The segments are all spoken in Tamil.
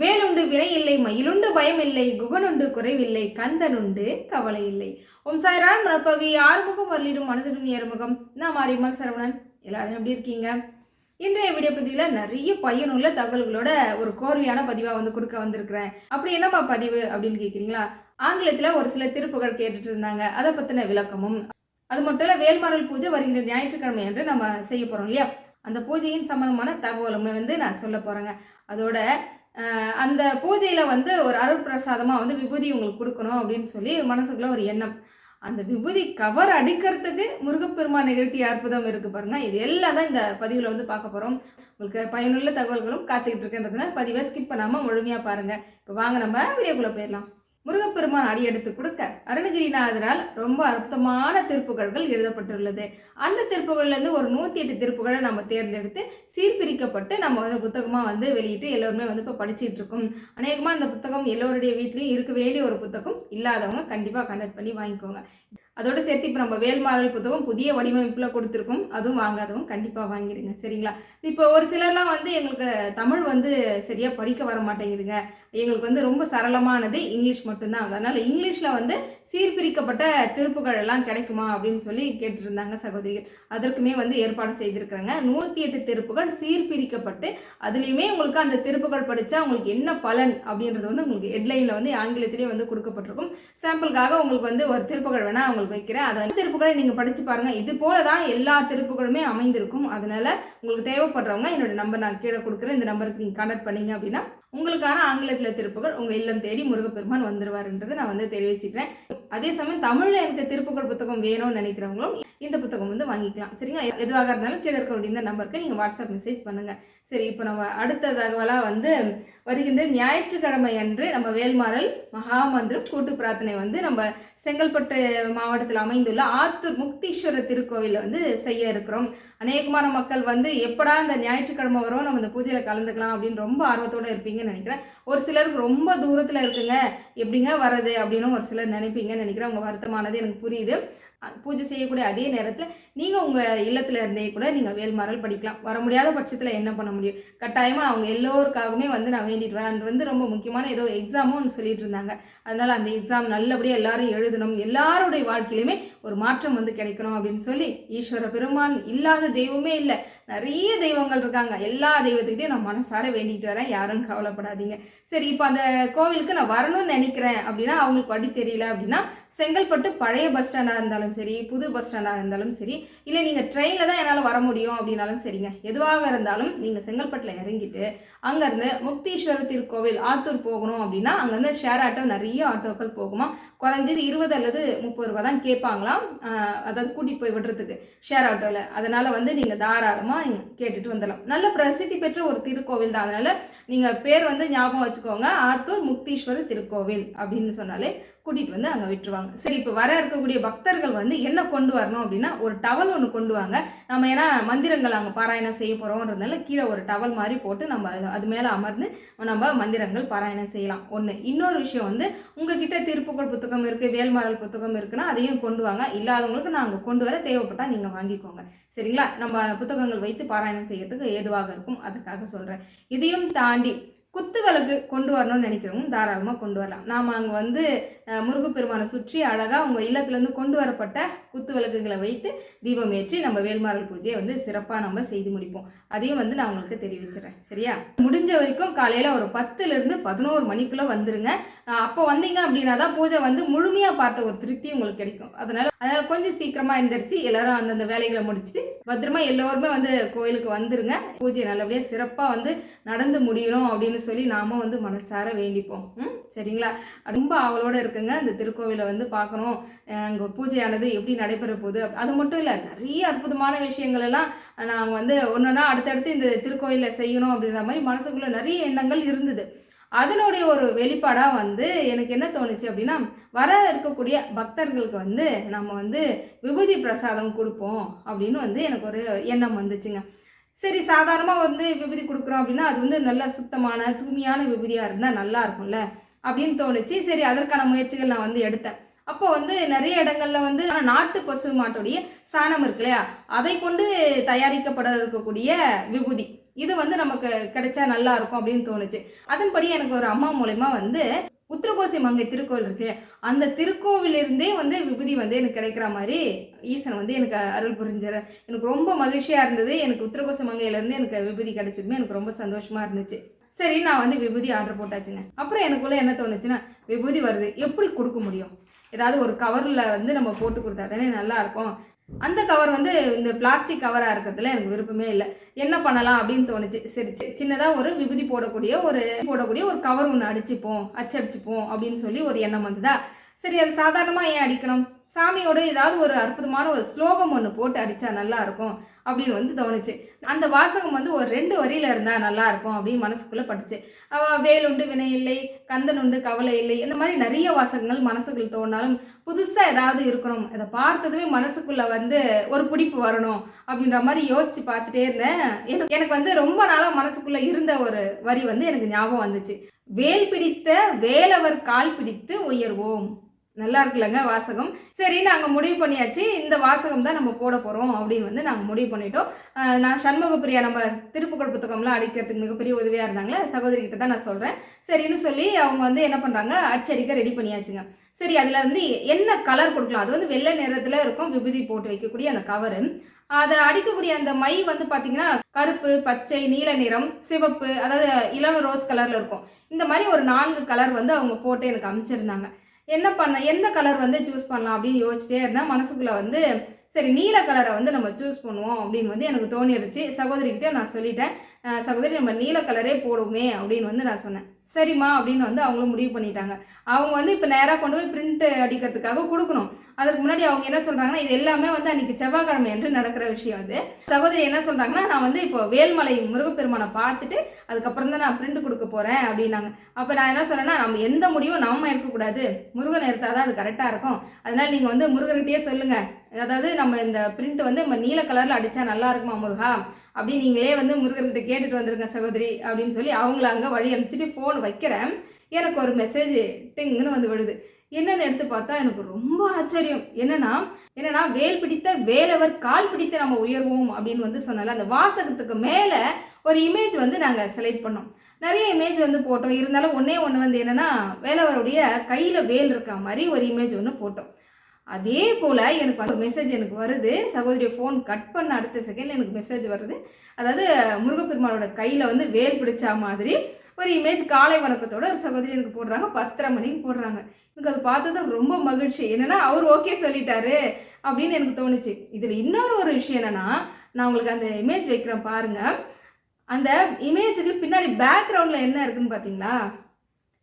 வேலுண்டு வினை இல்லை மயிலுண்டு பயம் இல்லை குகனுண்டு குறைவில்லை கந்தனுண்டு கவலை இல்லை ஓம் சாய்ராம் மனப்பவி ஆறுமுகம் வரலிடும் மனதிடும் ஏறுமுகம். நான் மாரியம்மாள் சரவணன். எல்லாரும் எப்படி இருக்கீங்க? இன்றைய வீடியோ பதிவில் நிறைய பயனுள்ள தகவல்களோட ஒரு கோர்வையான பதிவாக வந்து கொடுக்க வந்திருக்கிறேன். அப்படி என்னப்பா பதிவு அப்படின்னு கேட்குறீங்களா ஆங்கிலத்தில் ஒரு சில திருப்புகள் கேட்டுட்டு இருந்தாங்க. அதை பற்றின விளக்கமும். அது மட்டும் இல்லை வேல்மாரல் பூஜை வருகின்ற ஞாயிற்றுக்கிழமை என்று நம்ம செய்ய போகிறோம் இல்லையா? அந்த பூஜையின் சம்மந்தமான தகவலுமே வந்து நான் சொல்ல போகிறேங்க அதோட அந்த பூஜையில் வந்து ஒரு அருட்பிரசாதமாக வந்து விபூதி உங்களுக்கு கொடுக்கணும் அப்படின்னு சொல்லி மனசுக்குள்ளே ஒரு எண்ணம். அந்த விபூதி கவர் அடிக்கிறதுக்கு முருகப்பெருமான் நிகழ்த்திய அற்புதம் இருக்குது பாருங்க. இது எல்லாம் தான் இந்த பதிவில் வந்து பார்க்க போகிறோம் உங்களுக்கு பயனுள்ள தகவல்களும் காத்துக்கிட்டு இருக்கின்றதுனால பதிவை ஸ்கிப் பண்ணாமல் முழுமையாக பாருங்கள் இப்போ வாங்க நம்ம வீடியோக்குள்ளே போயிடலாம். முருகப்பெருமான் அடி எடுத்து கொடுக்க அருணகிரிநாதரால் ரொம்ப அற்புதமான திருப்புகழ்கள் எழுதப்பட்டுள்ளது. அந்த திருப்புகள்லேருந்து ஒரு நூற்றி எட்டு திருப்புகளை நம்ம தேர்ந்தெடுத்து சீர்பிரிக்கப்பட்டு நம்ம வந்து புத்தகமாக வந்து வெளியிட்டு எல்லோருமே வந்து இப்போ படிச்சுட்டு இருக்கோம். அநேகமாக அந்த புத்தகம் எல்லோருடைய வீட்லேயும் இருக்க வேண்டிய ஒரு புத்தகம் இல்லாதவங்க கண்டிப்பாக கண்டக்ட் பண்ணி வாங்கிக்கோங்க. அதோடு சேர்த்து இப்போ நம்ம வேல்மாறல் புத்தகம் புதிய வடிவமைப்பில் கொடுத்துருக்கோம். அதுவும் வாங்காதவங்க கண்டிப்பாக வாங்கிடுங்க. சரிங்களா? இப்போ ஒரு சிலர்லாம் வந்து எங்களுக்கு தமிழ் வந்து சரியாக படிக்க வர மாட்டேங்குதுங்க. எங்களுக்கு வந்து ரொம்ப சரளமானது. இங்கிலீஷ் மட்டும்தான். அதனால் இங்கிலீஷில் வந்து சீர்பிரிக்கப்பட்ட திருப்புகள் எல்லாம் கிடைக்குமா அப்படின்னு சொல்லி கேட்டிருந்தாங்க சகோதரிகள். அதற்குமே வந்து ஏற்பாடு செய்திருக்கிறாங்க. நூற்றி எட்டு திருப்புகள் சீர்பிரிக்கப்பட்டு அதுலேயுமே உங்களுக்கு அந்த திருப்புகள் படித்தா உங்களுக்கு என்ன பலன் அப்படின்றது வந்து உங்களுக்கு ஹெட்லைனில் வந்து ஆங்கிலத்திலே வந்து கொடுக்கப்பட்டிருக்கும். சாம்பிளுக்காக உங்களுக்கு வந்து ஒரு திருப்புகள் வேணால் உங்களுக்கு வைக்கிறேன். அதை வந்து திருப்புகளை நீங்கள் படித்து பாருங்கள் இது போல தான் எல்லா திருப்புகளுமே அமைந்திருக்கும். அதனால் உங்களுக்கு தேவைப்படுறவங்க என்னோட நம்பர் நான் கீழே கொடுக்குறேன். இந்த நம்பருக்கு நீங்கள் கான்டாக்ட் பண்ணீங்க அப்படின்னா உங்களுக்கான ஆங்கிலத்தில் திருப்புகள் உங்கள் இல்லம் தேடி முருகப்பெருமான் வந்துருவாருன்றதை நான் வந்து தெரிவிச்சுக்கிறேன். அதே சமயம் தமிழில் எனக்கு திருப்புகள் புத்தகம் வேணும்னு நினைக்கிறவங்களும் இந்த புத்தகம் வந்து வாங்கிக்கலாம். சரிங்களா? எதுவாக இருந்தாலும் கீழே இருக்கக்கூடிய இந்த நம்பருக்கு நீங்கள் வாட்ஸ்அப் மெசேஜ் பண்ணுங்கள் சரி இப்போ நம்ம அடுத்த தகவலாக வந்து வருகின்ற ஞாயிற்றுக்கிழமை அன்று நம்ம வேல்மாறல் மகாமந்திரம் கூட்டு பிரார்த்தனை வந்து நம்ம செங்கல்பட்டு மாவட்டத்தில் அமைந்துள்ள ஆத்தூர் முக்தீஸ்வரர் திருக்கோவிலில் வந்து செய்ய இருக்கிறோம். அநேகமான மக்கள் வந்து எப்படா இந்த ஞாயிற்றுக்கிழமை வரும் நம்ம இந்த பூஜையில் கலந்துக்கலாம் அப்படின்னு ரொம்ப ஆர்வத்தோடு இருப்பீங்கன்னு நினைக்கிறேன். ஒரு சிலருக்கு ரொம்ப தூரத்தில் இருக்குங்க. எப்படிங்க வர்றது அப்படின்னு ஒரு சிலர் நினைப்பீங்க நினைப்பீங்கன்னு நினைக்கிறேன். உங்கள் வருத்தமானது எனக்கு புரியுது. பூஜை செய்யக்கூடிய அதே நேரத்தில் நீங்கள் உங்கள் இல்லத்தில் இருந்தே கூட நீங்கள் வேல்மாறல் படிக்கலாம். வர முடியாத பட்சத்தில் என்ன பண்ண முடியும்? கட்டாயமாக அவங்க எல்லோருக்காகவுமே வந்து நான் வேண்டிட்டு வரேன். அது வந்து ரொம்ப முக்கியமான ஏதோ எக்ஸாமும் ஒன்று சொல்லிட்டு இருந்தாங்க. அதனால் அந்த எக்ஸாம் நல்லபடியாக எல்லாரும் எழுதணும். எல்லாருடைய வாழ்க்கையிலுமே ஒரு மாற்றம் வந்து கிடைக்கணும் அப்படின்னு சொல்லி ஈஸ்வர பெருமான் இல்லாத தெய்வமே இல்லை. நிறைய தெய்வங்கள் இருக்காங்க. எல்லா தெய்வத்துக்கிட்டையும் நான் மனசார வேண்டிகிட்டு வரேன். யாரும் கவலைப்படாதீங்க. சரி இப்போ அந்த கோவிலுக்கு நான் வரணும்னு நினைக்கிறேன் அப்படின்னா அவங்களுக்கு வழி தெரியல அப்படின்னா செங்கல்பட்டு பழைய பஸ் ஸ்டாண்டாக இருந்தாலும் சரி புது பஸ் ஸ்டாண்டாக இருந்தாலும் சரி இல்லை நீங்கள் ட்ரெயினில் தான் என்னால் வர முடியும் அப்படின்னாலும் சரிங்க. எதுவாக இருந்தாலும் நீங்கள் செங்கல்பட்டில் இறங்கிட்டு அங்கேருந்து முக்தீஸ்வரர் திருக்கோவில் ஆத்தூர் போகணும் அப்படின்னா அங்கேருந்து ஷேர் ஆட்டோ நிறைய ஆட்டோக்கள் போகுமா? குறைஞ்சது இருபது அல்லது முப்பது ரூபா தான் கேட்பாங்களா? ஆஹ் அதாவது கூட்டிகிட்டு போய் விடுறதுக்கு ஷேர் ஆட்டோவில் அதனால் வந்து நீங்கள் தாராளமாக கேட்டுட்டு வந்துடலாம். நல்ல பிரசித்தி பெற்ற ஒரு திருக்கோவில் தான். அதனால் நீங்கள் பேர் வந்து ஞாபகம் வச்சுக்கோங்க. ஆத்தூர் முக்தீஸ்வரர் திருக்கோவில் அப்படின்னு சொன்னாலே கூட்டிகிட்டு வந்து அங்கே விட்டுருவாங்க. சரி இப்போ வர இருக்கக்கூடிய பக்தர்கள் வந்து என்ன கொண்டு வரணும் அப்படின்னா ஒரு டவல் ஒன்று கொண்டு வாங்க. நம்ம ஏன்னா மந்திரங்கள் அங்கே பாராயணம் செய்ய போகிறோன்றதுனால கீழே ஒரு டவல் மாதிரி போட்டு நம்ம அது அது மேலே அமர்ந்து நம்ம மந்திரங்கள் பாராயணம் செய்யலாம். ஒன்று இன்னொரு விஷயம் வந்து உங்ககிட்ட திருப்புகழ் புத்தகம் இருக்குது வேல்மாரல் புத்தகம் இருக்குன்னா அதையும் கொண்டு வாங்க. இல்லாதவங்களுக்கு நான் அங்கே கொண்டு வர தேவைப்பட்டால் நீங்கள் வாங்கிக்கோங்க. சரிங்களா? நம்ம புத்தகங்கள் வைத்து பாராயணம் செய்யறதுக்கு ஏதுவாக இருக்கும். அதுக்காக சொல்கிறேன் இதையும் தாண்டி குத்து விளக்கு கொண்டு வரணும்னு நினைக்கிறவங்க தாராளமாக கொண்டு வரலாம். நாம் அங்கே வந்து முருகப்பெருமானை சுற்றி அழகாக உங்கள் இல்லத்துலேருந்து கொண்டு வரப்பட்ட குத்து விளக்குகளை வைத்து தீபம் ஏற்றி நம்ம வேல்மாரல் பூஜையை வந்து சிறப்பாக நம்ம செய்து முடிப்போம். அதையும் வந்து நான் உங்களுக்கு தெரிவிச்சிடுறேன். சரியா? முடிஞ்ச வரைக்கும் காலையில் ஒரு பத்துலேருந்து பதினோரு மணிக்குள்ளே வந்துருங்க. அப்போ வந்தீங்க அப்படின்னா தான் பூஜை வந்து முழுமையாக பார்த்த ஒரு திருப்தி உங்களுக்கு கிடைக்கும். அதனால் அதனால் கொஞ்சம் சீக்கிரமாக எந்திரிச்சு எல்லாரும் அந்தந்த வேலைகளை முடிச்சுட்டு பத்திரமா எல்லோருமே வந்து கோயிலுக்கு வந்துருங்க. பூஜை நல்லபடியாக சிறப்பாக வந்து நடந்து முடியணும் அப்படின்னு சொல்லி நாம வந்து மனசார வேண்டிப்போம். ம்? சரிங்களா? ரொம்ப அவளோட இருக்குங்க. இந்த திருக்கோவிலை வந்து பார்க்கணும். அங்கே பூஜையானது எப்படி நடைபெற போகுது? அது மட்டும் இல்லை நிறைய அற்புதமான விஷயங்கள் எல்லாம் நாங்கள் வந்து ஒன்றுனா அடுத்தடுத்து இந்த திருக்கோயிலில் செய்யணும் அப்படின்ற மாதிரி மனசுக்குள்ளே நிறைய எண்ணங்கள் இருந்தது. அதனுடைய ஒரு வெளிப்பாடாக வந்து எனக்கு என்ன தோணுச்சு அப்படின்னா வர இருக்கக்கூடிய பக்தர்களுக்கு வந்து நம்ம வந்து விபூதி பிரசாதம் கொடுப்போம் அப்படின்னு வந்து எனக்கு ஒரு எண்ணம் வந்துச்சுங்க. சரி சாதாரணமாக வந்து விபூதி கொடுக்குறோம் அப்படின்னா அது வந்து நல்ல சுத்தமான தூய்மையான விபூதியாக இருந்தால் நல்லா இருக்கும்ல அப்படின்னு தோணுச்சு. சரி அதற்கான முயற்சிகள் நான் வந்து எடுத்தேன். அப்போ வந்து நிறைய இடங்கள்ல வந்து நாட்டு பசு மாட்டுடைய சாணம் இருக்கு இல்லையா? அதை கொண்டு தயாரிக்கப்பட இருக்கக்கூடிய விபூதி. இது வந்து நமக்கு கிடைச்சா நல்லா இருக்கும் அப்படின்னு தோணுச்சு. அதன்படி எனக்கு ஒரு அம்மா மூலயமா வந்து உத்திரகோசி மங்கை திருக்கோவில் இருக்கு அந்த திருக்கோவிலிருந்தே வந்து விபூதி வந்து எனக்கு கிடைக்கிற மாதிரி ஈசன் வந்து எனக்கு அருள் புரிஞ்சார். எனக்கு ரொம்ப மகிழ்ச்சியாக இருந்தது. எனக்கு உத்திரகோசி மங்கையிலேருந்து எனக்கு விபூதி கிடைச்சதுமே எனக்கு ரொம்ப சந்தோஷமாக இருந்துச்சு. சரி நான் வந்து விபூதி ஆர்டர் போட்டாச்சுங்க. அப்புறம் எனக்குள்ளே என்ன தோணுச்சுன்னா விபூதி வருது. எப்படி கொடுக்க முடியும்? ஏதாவது ஒரு கவரில் வந்து நம்ம போட்டு கொடுத்தா தானே நல்லாயிருக்கும் அந்த கவர் வந்து இந்த பிளாஸ்டிக் கவராக இருக்கிறதுல எனக்கு விருப்பமே இல்லை. என்ன பண்ணலாம் அப்படின்னு தோணுச்சு. சரி சின்னதாக ஒரு விபூதி போடக்கூடிய ஒரு போடக்கூடிய ஒரு கவர் ஒன்று அடிச்சுப்போம் அச்சடிச்சுப்போம் அப்படின்னு சொல்லி ஒரு எண்ணம் வந்ததா? சரி அது சாதாரணமாக ஏன் அடிக்கணும்? சாமியோட ஏதாவது ஒரு அற்புதமான ஒரு ஸ்லோகம் ஒன்று போட்டு அடித்தா நல்லாயிருக்கும் அப்படின்னு வந்து தோணுச்சு. அந்த வாசகம் வந்து ஒரு ரெண்டு வரியில் இருந்தால் நல்லாயிருக்கும் அப்படின்னு மனசுக்குள்ளே படிச்சு வேலுண்டு வினை இல்லை கந்தன் உண்டு கவலை இல்லை இந்த மாதிரி நிறைய வாசகங்கள் மனசுக்குள் தோணாலும் புதுசாக ஏதாவது இருக்கணும். அதை பார்த்ததுமே மனசுக்குள்ளே வந்து ஒரு பிடிப்பு வரணும் அப்படின்ற மாதிரி யோசித்து பார்த்துட்டே இருந்தேன். எனக்கு எனக்கு வந்து ரொம்ப நாளாக மனசுக்குள்ளே இருந்த ஒரு வரி வந்து எனக்கு ஞாபகம் வந்துச்சு. வேல் பிடித்த வேலவர் கால் பிடித்து உயர்வோம். நல்லா இருக்குல்லங்க வாசகம். சரி நாங்கள் முடிவு பண்ணியாச்சு. இந்த வாசகம் தான் நம்ம போட போகிறோம் அப்படின்னு வந்து நாங்கள் முடிவு பண்ணிட்டோம். நான் சண்முக பிரியா நம்ம திருப்புகழ் புத்தகம்லாம் அடிக்கிறதுக்கு மிகப்பெரிய உதவியாக இருந்தாங்களே சகோதரி கிட்ட தான் நான் சொல்கிறேன் சரின்னு சொல்லி அவங்க வந்து என்ன பண்ணுறாங்க அச்சடிக்க ரெடி பண்ணியாச்சுங்க. சரி அதில் வந்து என்ன கலர் கொடுக்கலாம்? அது வந்து வெள்ளை நிறத்தில் இருக்கும் விபூதி போட்டு வைக்கக்கூடிய அந்த கவரு அதை அடிக்கக்கூடிய அந்த மை வந்து பார்த்தீங்கன்னா கருப்பு பச்சை நீல நிறம் சிவப்பு அதாவது இளம் ரோஸ் கலரில் இருக்கும். இந்த மாதிரி ஒரு நான்கு கலர் வந்து அவங்க போட்டு எனக்கு அமைச்சிருந்தாங்க. என்ன பண்ண எந்த கலர் வந்து சூஸ் பண்ணலாம் அப்படின்னு யோசிச்சிட்டே இருந்தேன் மனசுக்குள்ளே வந்து சரி நீல கலரை வந்து நம்ம சூஸ் பண்ணுவோம் அப்படின்னு வந்து எனக்கு தோணிருச்சு. சகோதரிக்கிட்ட நான் சொல்லிட்டேன். சகோதரி நம்ம நீல கலரே போடுவோமே அப்படின்னு வந்து நான் சொன்னேன். சரிம்மா அப்படின்னு வந்து அவங்களும் முடிவு பண்ணிட்டாங்க. அவங்க வந்து இப்போ நேராக கொண்டு போய் பிரிண்ட் அடிக்கிறதுக்காக கொடுக்கணும். அதுக்கு முன்னாடி அவங்க என்ன சொல்கிறாங்கன்னா இது எல்லாமே வந்து அன்றைக்கி செவ்வாய்க்கிழமை என்று நடக்கிற விஷயம் அது. சகோதரி என்ன சொல்கிறாங்கன்னா நான் வந்து இப்போ வேல்மலை முருகப்பெருமானை பார்த்துட்டு அதுக்கப்புறம் தான் நான் பிரிண்ட் கொடுக்க போகிறேன் அப்படின்னாங்க. அப்போ நான் என்ன சொன்னேன்னா நம்ம எந்த முடிவும் நம்ம எடுக்கக்கூடாது. முருகன் எடுத்தால் தான் அது கரெக்டாக இருக்கும். அதனால் நீங்கள் வந்து முருகர்கிட்டயே சொல்லுங்கள் அதாவது நம்ம இந்த பிரிண்ட் வந்து நம்ம நீல கலரில் அடித்தா நல்லா இருக்குமா முருகா? அப்படி நீங்களே வந்து முருகர்கிட்ட கேட்டுட்டு வந்திருங்க சகோதரி அப்படின்னு சொல்லி அவங்கள அங்கே வழி அனுப்பிச்சிட்டு ஃபோன் வைக்கிறேன். எனக்கு ஒரு மெசேஜ் டிங்குன்னு வந்து விடுது என்னென்னு எடுத்து பார்த்தா எனக்கு ரொம்ப ஆச்சரியம். என்னன்னா என்னன்னா வேல் பிடித்த வேலவர் கால் பிடித்த நம்ம உயர்வோம் அப்படின்னு வந்து சொன்னால அந்த வாசகத்துக்கு மேலே ஒரு இமேஜ் வந்து நாங்கள் செலக்ட் பண்ணோம். நிறைய இமேஜ் வந்து போட்டோம். இருந்தாலும் ஒன்றே ஒன்று வந்து என்னென்னா வேலவருடைய கையில் வேல் இருக்கிற மாதிரி ஒரு இமேஜ் ஒன்று போட்டோம். அதே போல் எனக்கு வந்து மெசேஜ் எனக்கு வருது. சகோதரி ஃபோன் கட் பண்ண அடுத்த செகண்ட் எனக்கு மெசேஜ் வருது. அதாவது முருகப்பெருமானோட கையில் வந்து வேல் பிடிச்சா மாதிரி ஒரு இமேஜ் காலை வணக்கத்தோட ஒரு சகோதரி எனக்கு போடுறாங்க. பத்தரை மணிக்கு போடுறாங்க. எனக்கு அதை பார்த்தது ரொம்ப மகிழ்ச்சி. என்னன்னா அவர் ஓகே சொல்லிட்டாரு அப்படின்னு எனக்கு தோணுச்சு. இதில் இன்னொரு ஒரு விஷயம் என்னென்னா நான் உங்களுக்கு அந்த இமேஜ் வைக்கிறேன் பாருங்கள் அந்த இமேஜுக்கு பின்னாடி பேக்ரவுண்டில் என்ன இருக்குன்னு பார்த்தீங்களா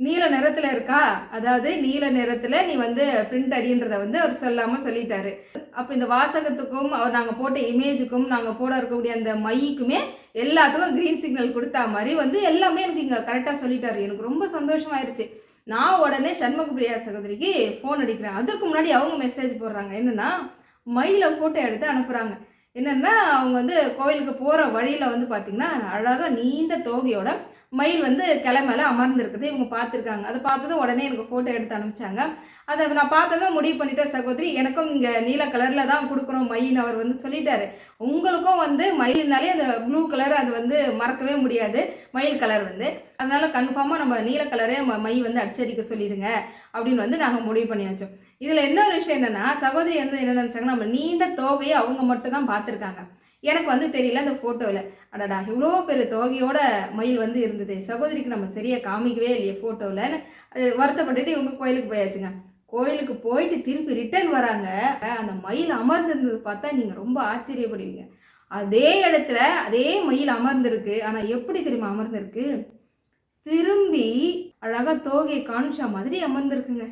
நீல நிறத்தில் இருக்கா? அதாவது நீல நிறத்தில் நீ வந்து பிரிண்ட் அடின்றதை வந்து அவர் சொல்லாமல் சொல்லிட்டாரு. அப்போ இந்த வாசகத்துக்கும் அவர் நாங்கள் போட்ட இமேஜுக்கும் நாங்கள் போட இருக்கக்கூடிய அந்த மைக்குமே எல்லாத்துக்கும் க்ரீன் சிக்னல் கொடுத்தா மாதிரி வந்து எல்லாமே எனக்கு இங்கே கரெக்டாக சொல்லிட்டாரு. எனக்கு ரொம்ப சந்தோஷமாயிருச்சு. நான் உடனே சண்முக பிரியா சகோதரிக்கு ஃபோன் அடிக்கிறேன். அதற்கு முன்னாடி அவங்க மெசேஜ் போடுறாங்க. என்னென்னா மயில ஃபோட்டோ எடுத்து அனுப்புகிறாங்க என்னென்னா அவங்க வந்து கோயிலுக்கு போகிற வழியில் வந்து பார்த்திங்கன்னா அழகாக நீண்ட தோகையோட மயில் வந்து கிளை மேலே அமர்ந்திருக்குது. இவங்க பார்த்துருக்காங்க. அதை பார்த்ததும் உடனே எனக்கு ஃபோட்டோ எடுத்து அனுப்பிச்சாங்க. அதை நான் பார்த்ததும் முடிவு பண்ணிட்டேன் சகோதரி. எனக்கும் இங்கே நீல கலரில் தான் கொடுக்குறோம் மயில் அவர் வந்து சொல்லிட்டாரு. உங்களுக்கும் வந்து மயில்னாலே அந்த ப்ளூ கலர் அது வந்து மறக்கவே முடியாது. மயில் கலர் வந்து. அதனால் கன்ஃபார்மாக நம்ம நீல கலரே ம- மை வந்து அடிச்சடிக்க சொல்லிடுங்க அப்படின்னு வந்து நாங்கள் முடிவு பண்ணியாச்சோம் இதில் இன்னொரு விஷயம் என்னென்னா சகோதரி வந்து என்ன நினச்சாங்க நம்ம நீண்ட தோகையை அவங்க மட்டும் தான் பார்த்துருக்காங்க. எனக்கு வந்து தெரியல அந்த ஃபோட்டோவில் அடடா இவ்வளோ பெரிய தோகையோட மயில் வந்து இருந்தது. சகோதரிக்கு நம்ம சரியாக காமிக்கவே இல்லையே ஃபோட்டோவில் வருத்தப்பட்டது இவங்க கோயிலுக்கு போயாச்சுங்க. கோயிலுக்கு போயிட்டு திருப்பி ரிட்டர்ன் வராங்க. அந்த மயில் அமர்ந்திருந்தது பார்த்தா நீங்கள் ரொம்ப ஆச்சரியப்படுவீங்க. அதே இடத்துல அதே மயில் அமர்ந்திருக்கு. ஆனால் எப்படி தெரியுமா அமர்ந்திருக்கு? திரும்பி அழகாக தோகையை காமிச்ச மாதிரி அமர்ந்திருக்குங்க.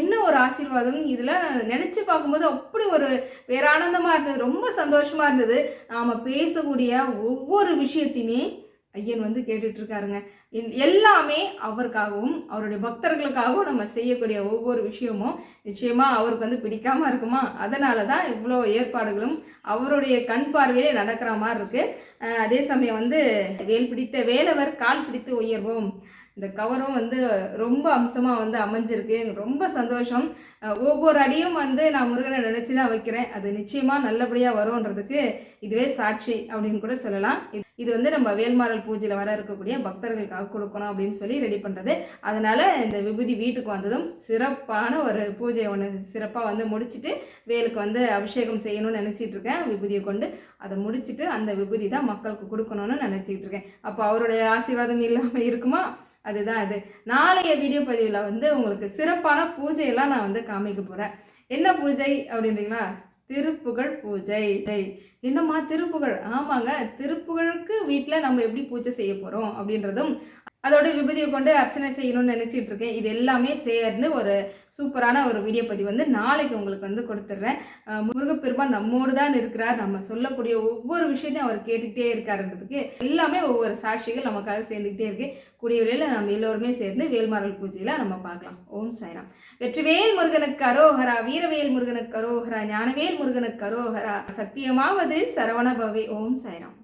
என்ன ஒரு ஆசீர்வாதம்? இதெல்லாம் நினச்சி பார்க்கும்போது அப்படி ஒரு பேரானந்தமாக இருந்தது. ரொம்ப சந்தோஷமாக இருந்தது. நாம் பேசக்கூடிய ஒவ்வொரு விஷயத்தையுமே ஐயன் வந்து கேட்டுட்ருக்காருங்க எல்லாமே அவருக்காகவும் அவருடைய பக்தர்களுக்காகவும் நம்ம செய்யக்கூடிய ஒவ்வொரு விஷயமும் நிச்சயமாக அவருக்கு வந்து பிடிக்காமல் இருக்குமா? அதனால தான் இவ்வளோ ஏற்பாடுகளும் அவருடைய கண் பார்வையிலே நடக்கிற மாதிரி இருக்குது அதே சமயம் வந்து வேல் பிடித்த வேலவர் கால் பிடித்து உயர்வோம். இந்த கவரும் வந்து ரொம்ப அம்சமாக வந்து அமைஞ்சிருக்கு. எனக்கு ரொம்ப சந்தோஷம். ஒவ்வொரு அடியும் வந்து நான் முருகனை நினச்சி தான் வைக்கிறேன். அது நிச்சயமாக நல்லபடியாக வரும்ன்றதுக்கு இதுவே சாட்சி அப்படின்னு கூட சொல்லலாம். இது- இது வந்து நம்ம வேல்மாரல் பூஜையில் வர இருக்கக்கூடிய பக்தர்களுக்காக கொடுக்கணும் அப்படின்னு சொல்லி ரெடி பண்ணுறது அதனால் இந்த விபூதி வீட்டுக்கு வந்ததும் சிறப்பான ஒரு பூஜை ஒன்று சிறப்பாக வந்து முடிச்சுட்டு வேலுக்கு வந்து அபிஷேகம் செய்யணும்னு நினச்சிட்டு இருக்கேன். விபூதியை கொண்டு அதை முடிச்சுட்டு அந்த விபூதி தான் மக்களுக்கு கொடுக்கணும்னு நினச்சிட்டு இருக்கேன். அப்போ அவருடைய ஆசீர்வாதம் இல்லாமல் இருக்குமா? அதுதான் அது. நாளைய வீடியோ பதிவில் வந்து உங்களுக்கு சிறப்பான பூஜையெல்லாம் நான் வந்து காமிக்க போகிறேன் என்ன பூஜை அப்படின்றீங்களா? திருப்புகழ் பூஜை. என்னம்மா திருப்புகழ்? ஆமாங்க திருப்புகழுக்கு வீட்டில் நம்ம எப்படி பூஜை செய்ய போகிறோம் அப்படின்றதும் அதோட விபதியை கொண்டு அர்ச்சனை செய்யணும்னு நினச்சிட்டு இருக்கேன். இது எல்லாமே சேர்ந்து ஒரு சூப்பரான ஒரு வீடியோ பதிவு வந்து நாளைக்கு உங்களுக்கு வந்து கொடுத்துட்றேன் முருகப்பெருமான் நம்மோடு தான் இருக்கிறார். நம்ம சொல்லக்கூடிய ஒவ்வொரு விஷயத்தையும் அவர் கேட்டுக்கிட்டே இருக்காருன்றதுக்கு எல்லாமே ஒவ்வொரு சாட்சிகள் நமக்காக சேர்ந்துக்கிட்டே இருக்கு. கூடிய விலையில் நம்ம எல்லோருமே சேர்ந்து வேல்மாரல் பூஜையில் நம்ம பார்க்கலாம். ஓம் சாய்ராம். வெற்றிவேல் முருகனுக்கு அரோஹரா வீரவேல் முருகனுக்கு அரோஹரா ஞானவேல் முருகனுக்கு அரோஹரா சத்தியமாவது சரவணபவே. ஓம் சாய்ராம்.